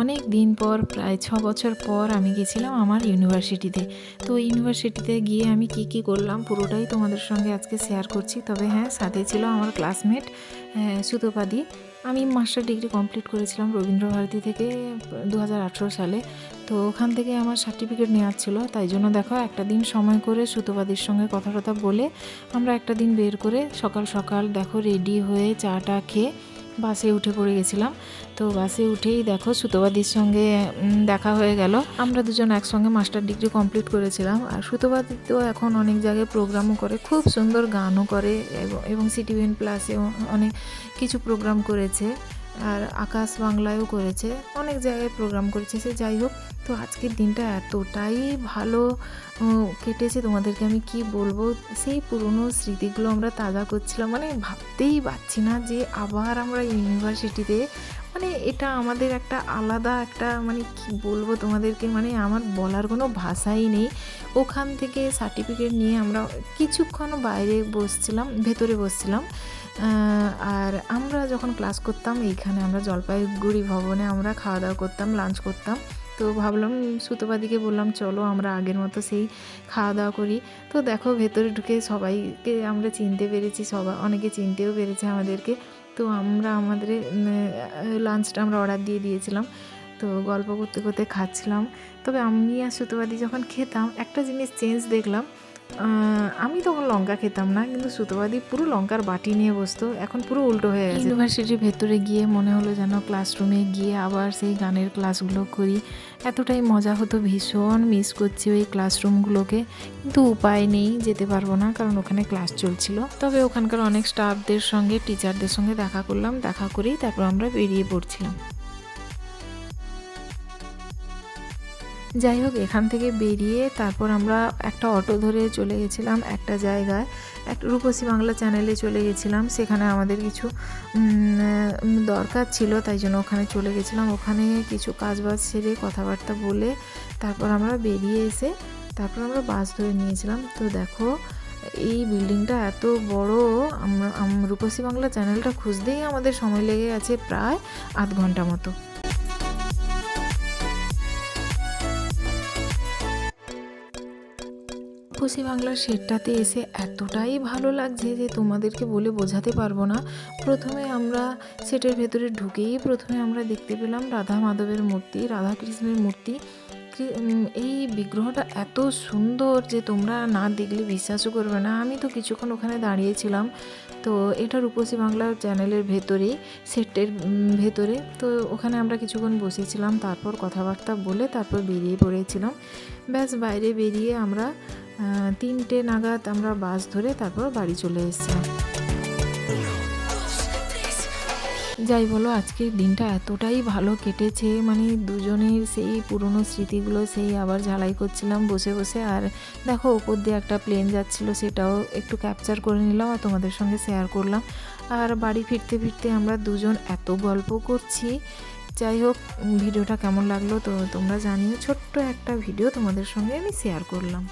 অনেক দিন পর, প্রায় ছ বছর পর আমি গেছিলাম আমার ইউনিভার্সিটিতে। তো ইউনিভার্সিটিতে গিয়ে আমি কি কি করলাম পুরোটাই তোমাদের সঙ্গে আজকে শেয়ার করছি। তবে হ্যাঁ সাথে ছিল আমার ক্লাসমেট সুতোপাদি। আমি মাস্টার ডিগ্রি কমপ্লিট করেছিলাম রবীন্দ্রভারতী থেকে দু হাজার আঠেরো সালে। তো ওখান থেকে আমার সার্টিফিকেট নেওয়ার ছিল। তাই জন্য দেখো, একটা দিন সময় করে সুতোপাদির সঙ্গে কথা টথা বলে আমরা একটা দিন বের করে সকাল সকাল দেখো রেডি হয়ে চাটা খেয়ে বাসে উঠে পড়ে গেছিলাম। তো বাসে উঠেই দেখো সুতোবাদির সঙ্গে দেখা হয়ে গেল। আমরা দুজন একসঙ্গে মাস্টার ডিগ্রি কমপ্লিট করেছিলাম। আর সুতোবাদি তো এখন অনেক জায়গায় প্রোগ্রামও করে, খুব সুন্দর গানও করে, এবং- সিটিভিএন প্লাসে অনেক কিছু প্রোগ্রাম করেছে। আর আকাশ বাংলায়ও করেছে, অনেক জায়গায় প্রোগ্রাম করেছে, সে যাই হোক। তো আজকের দিনটা এতটাই ভালো কেটেছে। তোমাদেরকে আমি কি বলব? সেই পুরনো স্মৃতিগুলো আমরা তাজা করছিলাম। মানে ভাবতেই পারছি না যে আবার আমরা ইউনিভার্সিটিতে মানে এটা আমাদের একটা আলাদা একটা মানে কি বলব তোমাদেরকে? মানে আমার বলার কোনো ভাষাই নেই। ওখান থেকে সার্টিফিকেট নিয়ে আমরা কিছুক্ষণ বাইরে বসছিলাম, ভেতরে বসছিলাম। আর আমরা যখন ক্লাস করতাম, এইখানে আমরা জলপাইগুড়ি ভবনে আমরা খাওয়া দাওয়া করতাম লাঞ্চ করতাম। তো ভাবলাম, সুতোপাদিকে বললাম, চলো আমরা আগের মতো সেই খাওয়া দাওয়া করি। তো দেখো, ভেতরে ঢুকে সবাইকে আমরা চিনতে পেরেছি সবাই অনেকে চিনতেও পেরেছে আমাদেরকে। তো আমরা আমাদের লাঞ্চটা আমরা অর্ডার দিয়ে দিয়েছিলাম। তো গল্প করতে করতে খাচ্ছিলাম। তবে আমি আর সুতোবাদি যখন খেতাম, একটা জিনিস চেঞ্জ দেখলাম। আমি তখন লঙ্কা খেতাম না, কিন্তু সুতোবাদি পুরো লঙ্কার বাটি নিয়ে বসতো। এখন পুরো উল্টো হয়ে গেছে। ইউনিভার্সিটির ভেতরে গিয়ে মনে হলো যেন ক্লাসরুমে গিয়ে আবার সেই গানের ক্লাসগুলো করি। এতটাই মজা হতো, ভীষণ মিস করছি ওই ক্লাসরুমগুলোকে কিন্তু উপায় নেই, যেতে পারব না, কারণ ওখানে ক্লাস চলছিল। তবে ওখানকার অনেক স্টাফদের সঙ্গে টিচারদের সঙ্গে দেখা করলাম, দেখা করেই তারপর আমরা বেরিয়ে পড়ছিলাম। যাই হোক, এখান থেকে বেরিয়ে তারপর আমরা একটা অটো ধরে চলে গেছিলাম একটা জায়গায়। এক রূপসী বাংলা চ্যানেলে চলে গেছিলাম। সেখানে আমাদের কিছু দরকার ছিল, তাই জন্য ওখানে চলে গেছিলাম। ওখানে কিছু কাজ বাজ সেরে কথাবার্তা বলে তারপর আমরা বেরিয়ে এসে তারপর আমরা বাস ধরে নিয়েছিলাম। তো দেখো, এই বিল্ডিংটা এত বড়, আমরা রূপসী বাংলা চ্যানেলটা খুঁজতেই আমাদের সময় লেগে গেছে প্রায় আধ ঘণ্টা মতো। রূপসী বাংলার শেডটাতে এসে এতটাই ভালো লাগছে যে তোমাদেরকে বলে বোঝাতে পারব না। প্রথমে আমরা সেটের ভেতরে ঢুকেই প্রথমে আমরা দেখতে পেলাম রাধা মাধবের মূর্তি, রাধা কৃষ্ণের মূর্তি। এই বিগ্রহটা এত সুন্দর যে তোমরা না দেখলে বিশ্বাসও করবে না। আমি তো কিছুক্ষণ ওখানে দাঁড়িয়েছিলাম তো এটা রূপসী বাংলার চ্যানেলের ভেতরেই, সেটের ভেতরে। তো ওখানে আমরা কিছুক্ষণ বসেছিলাম, তারপর কথাবার্তা বলে তারপর বেরিয়ে পড়েছিলাম। ব্যাস বাইরে বেরিয়ে আমরা তিনটে নাগাদ আমরা বাস ধরে তারপর বাড়ি চলে এসেছিলাম। যাই বলো, আজকের দিনটা এতটাই ভালো কেটেছে মানে দুজনের সেই পুরনো স্মৃতিগুলো সেই আবার ঝালাই করছিলাম বসে বসে। আর দেখো, ওপর দিয়ে একটা প্লেন যাচ্ছিল, সেটাও একটু ক্যাপচার করে নিলাম আর তোমাদের সঙ্গে শেয়ার করলাম। আর বাড়ি ফিরতে ফিরতে আমরা দুজন এত গল্প করছি। যাই হোক, ভিডিওটা কেমন লাগল তো তোমরা জানিও, ছোট্ট একটা ভিডিও তোমাদের সঙ্গে আমি শেয়ার করলাম।